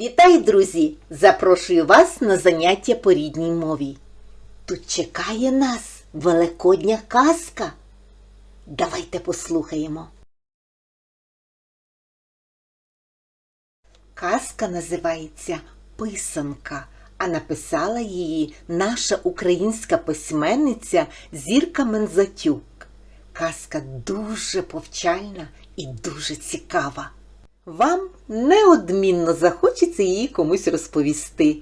Вітаю, друзі! Запрошую вас на заняття по рідній мові. Тут чекає нас великодня казка. Давайте послухаємо. Казка називається Писанка, а написала її наша українська письменниця Зірка Мензатюк. Казка дуже повчальна і дуже цікава. Вам неодмінно захочеться її комусь розповісти.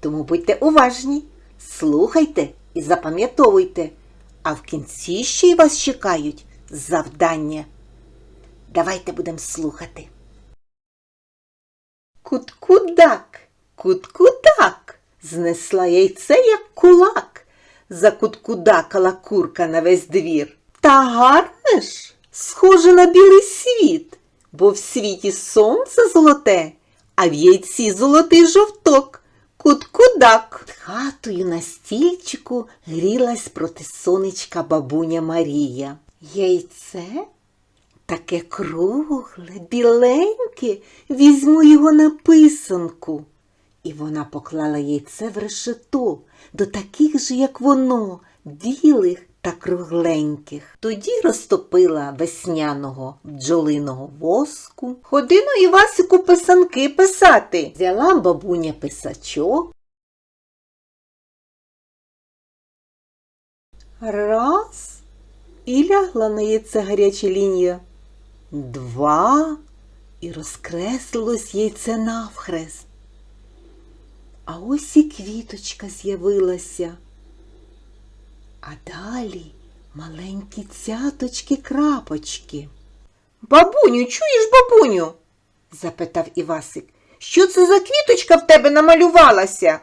Тому будьте уважні, слухайте і запам'ятовуйте. А в кінці ще й вас чекають завдання. Давайте будемо слухати. Куткудак, куткудак, знесла яйце, як кулак. Закуткудакала курка на весь двір. Та гарне ж, схоже на білий світ, бо в світі сонце золоте, а в яйці золотий жовток. Куткудак. Хатою на стільчику грілась проти сонечка бабуня Марія. Яйце? Таке кругле, біленьке, візьму його на писанку. І вона поклала яйце в решето до таких же, як воно, білих та кругленьких. Тоді розтопила весняного бджолиного воску. Ходи ну, Івасику писанки писати. Взяла бабуня писачок. Раз. І лягла на яйце гаряча лінія. Два. І розкреслилось яйце навхрест. А ось і квіточка з'явилася. А далі маленькі цяточки крапочки. Бабуню, чуєш, бабуню? запитав Івасик. Що це за квіточка в тебе намалювалася?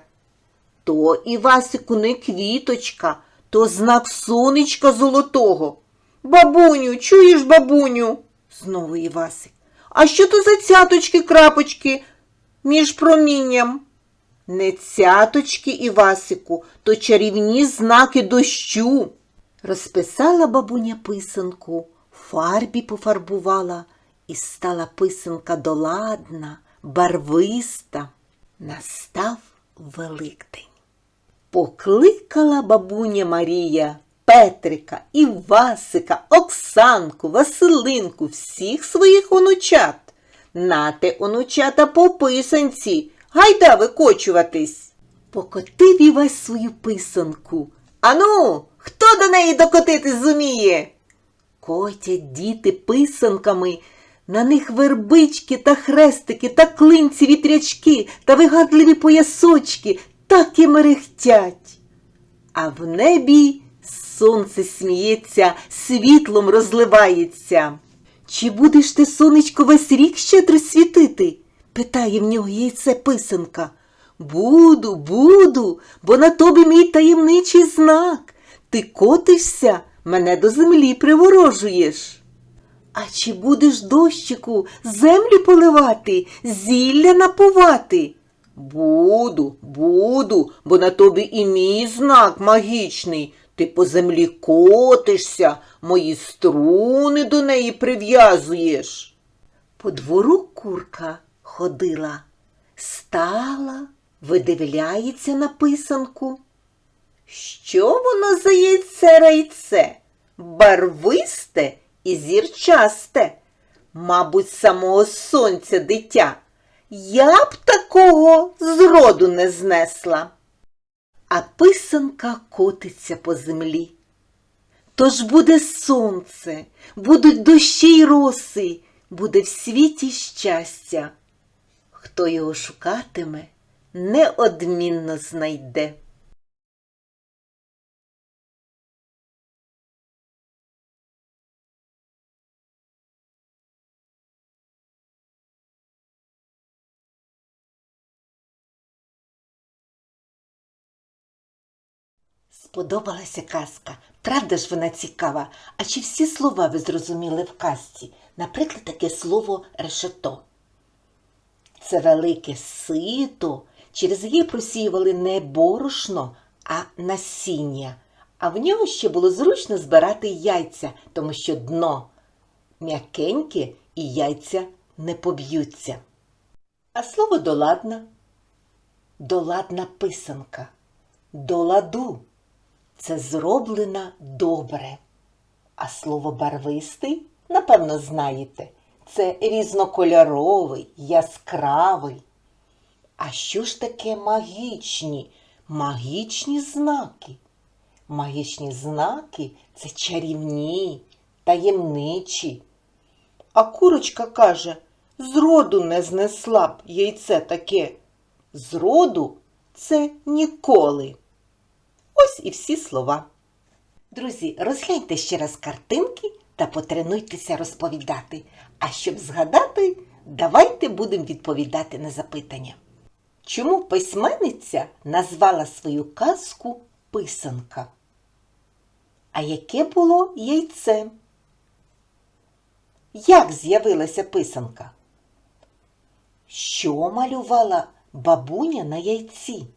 То, Івасику, не квіточка, то знак сонечка золотого. Бабуню, чуєш, бабуню? знову Івасик. А що то за цяточки крапочки між промінням? Не цяточки, Івасику, то чарівні знаки дощу. Розписала бабуня писанку, фарбі пофарбувала, і стала писанка доладна, барвиста. Настав Великдень. Покликала бабуня Марія Петрика, Івасика, Оксанку, Василинку, всіх своїх онучат. Нате онучата по писанці, гайда викочуватись. Покотив Івась свою писанку. Ану, хто до неї докотити зуміє? Котять діти писанками, на них вербички та хрестики, та клинці вітрячки, та вигадливі поясочки так і мерехтять. А в небі сонце сміється, світлом розливається. Чи будеш ти, сонечко, весь рік щедро світити? Питає в нього яйце писанка. Буду, буду, бо на тобі мій таємничий знак. Ти котишся, мене до землі приворожуєш. А чи будеш дощику землю поливати, зілля напувати? Буду, буду, бо на тобі і мій знак магічний. Ти по землі котишся, мої струни до неї прив'язуєш. По двору курка ходила, стала, видивляється на писанку. Що воно за яйце райце? Барвисте і зірчасте, мабуть, самого сонця дитя. Я б такого зроду не знесла. А писанка котиться по землі. Тож буде сонце, будуть дощі й роси, буде в світі щастя. Хто його шукатиме, неодмінно знайде. Сподобалася казка. Правда ж вона цікава? А чи всі слова ви зрозуміли в казці? Наприклад, таке слово решето. Це велике сито, через яке просіювали не борошно, а насіння. А в нього ще було зручно збирати яйця, тому що дно м'якеньке і яйця не поб'ються. А слово доладна. Доладна писанка. До ладу. Це зроблена добре. А слово барвистий, напевно, знаєте, це різнокольоровий, яскравий. А що ж таке магічні? Магічні знаки. Магічні знаки це чарівні, таємничі. А курочка каже, зроду не знесла б яйце таке. Зроду це ніколи. Ось і всі слова. Друзі, розгляньте ще раз картинки та потренуйтеся розповідати. А щоб згадати, давайте будемо відповідати на запитання. Чому письменниця назвала свою казку писанка? А яке було яйце? Як з'явилася писанка? Що малювала бабуня на яйці?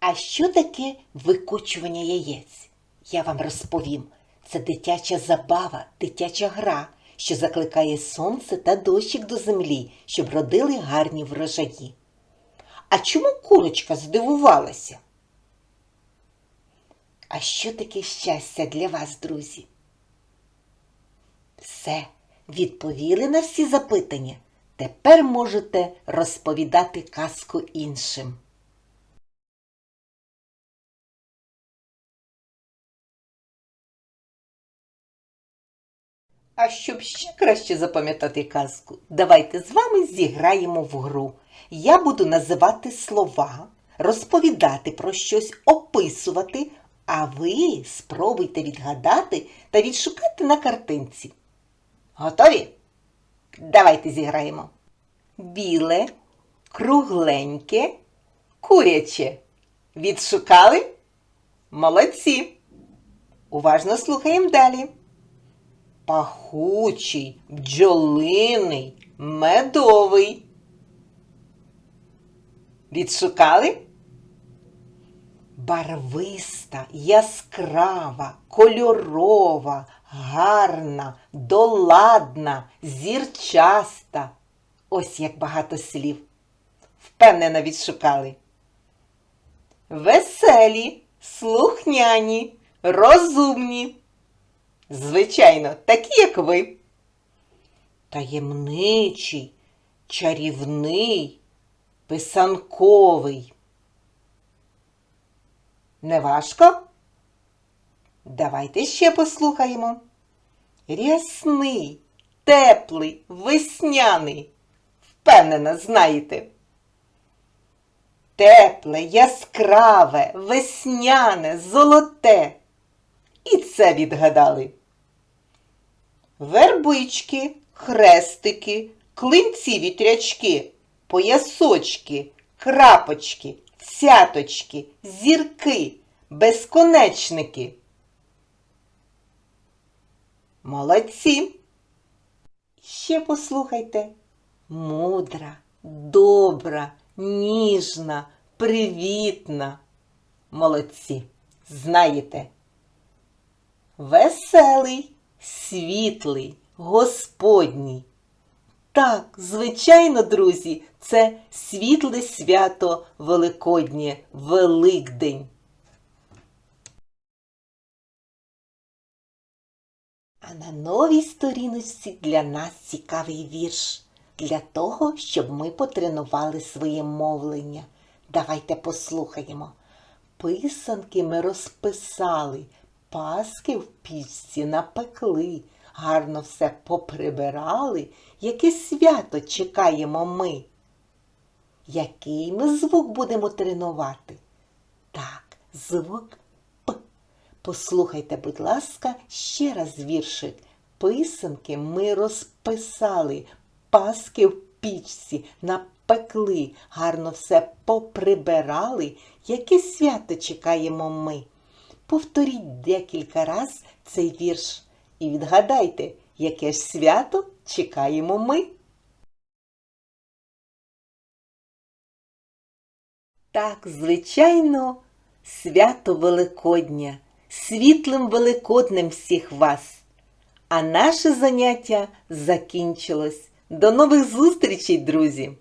А що таке викочування яєць? Я вам розповім. Це дитяча забава, дитяча гра, що закликає сонце та дощик до землі, щоб родили гарні врожаї. А чому курочка здивувалася? А що таке щастя для вас, друзі? Все, відповіли на всі запитання. Тепер можете розповідати казку іншим. А щоб ще краще запам'ятати казку, давайте з вами зіграємо в гру. Я буду називати слова, розповідати про щось, описувати, а ви спробуйте відгадати та відшукати на картинці. Готові? Давайте зіграємо. Біле, кругленьке, куряче. Відшукали? Молодці! Уважно слухаємо далі. Пахучий, бджолиний, медовий. Відшукали? Барвиста, яскрава, кольорова, гарна, доладна, зірчаста. Ось як багато слів. Впевнено відшукали. Веселі, слухняні, розумні. Звичайно, такі, як ви. Таємничий, чарівний, писанковий. Не важко? Давайте ще послухаємо. Рясний, теплий, весняний. Впевнено, знаєте. Тепле, яскраве, весняне, золоте. І це відгадали. Вербички, хрестики, клинці вітрячки, поясочки, крапочки, цяточки, зірки, безконечники. Молодці. Ще послухайте. Мудра, добра, ніжна, привітна. Молодці. Знаєте. Веселий, світлий, господній. Так, звичайно, друзі, це світле свято Великоднє, Великдень. А на новій сторіночці для нас цікавий вірш. Для того, щоб ми потренували своє мовлення. Давайте послухаємо. Писанки ми розписали, паски в пічці напекли, гарно все поприбирали, яке свято чекаємо ми. Який ми звук будемо тренувати? Так, звук П. Послухайте, будь ласка, ще раз віршик. Писанки ми розписали, паски в пічці напекли, гарно все поприбирали, яке свято чекаємо ми. Повторіть декілька раз цей вірш і відгадайте, яке ж свято чекаємо ми. Так, звичайно, свято Великодня, світлим Великоднем всіх вас. А наше заняття закінчилось. До нових зустрічей, друзі!